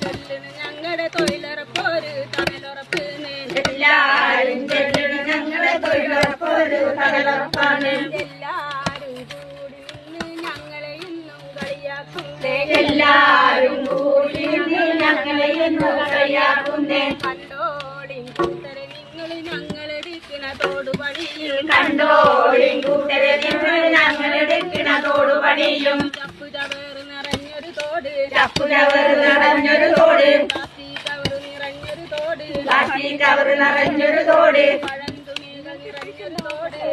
ഞങ്ങളുടെ തൊഴിലുറപ്പൊരു തണലുറപ്പ് എല്ലാരും ചെല്ലണം ഞങ്ങളെ തൊഴിലുറപ്പൊരു തകലുറപ്പാണ് എല്ലാരും കൂടി നിന്ന് ഞങ്ങളെ ഇന്നും കളിയാക്കുന്നേ എല്ലാരും കൂടി നിന്ന് ഞങ്ങളെ ഇന്ന് കളിയാക്കുന്നേ കണ്ടോളിൻ കൂട്ടരെ നിങ്ങൾ ഞങ്ങളെടുക്കുന്ന തോടുപണിയും കണ്ടോളിൻ കൂട്ടരെ നിങ്ങൾ ഞങ്ങളെടുക്കണ നിറഞ്ഞൊരു ചപ്പുകവർ നിറഞ്ഞൊരു തോട്. പ്ലാസ്റ്റിക് കവർ നിറഞ്ഞൊരു തോട്.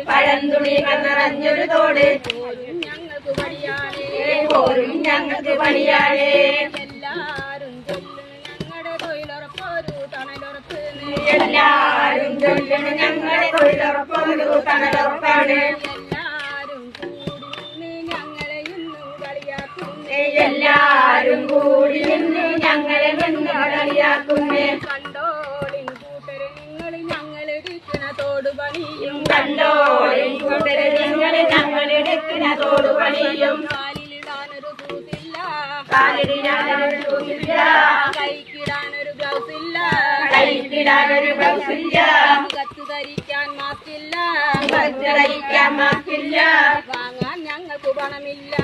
പഴന്തുണികൾ നിറഞ്ഞൊരു തോട്. പോരും ഞങ്ങൾക്ക് പണിയാനേ എല്ലാരും ചൊല്ലണം ഞങ്ങളെ തൊഴിലുറപ്പൊരു തണലുറപ്പാണ്. എല്ലാരും കൂട്ടരെ നിങ്ങളെ ഞങ്ങളെടുക്കണ തോടുപണിയും കാലിലിടാനൊരു കൂട്ടില്ല കാലിടാനൊരു ഷൂസില്ല കൈക്കിടാനൊരു ഗ്ലൗസ് ഇല്ല കൈക്കിടാനൊരു ബ്ലൗസില്ല. മുഖത്ത് ധരിക്കാൻ മാസ്കില്ല ധരിക്കാൻ മാക്കില്ല വാങ്ങാൻ ഞങ്ങൾക്ക് പണമില്ല.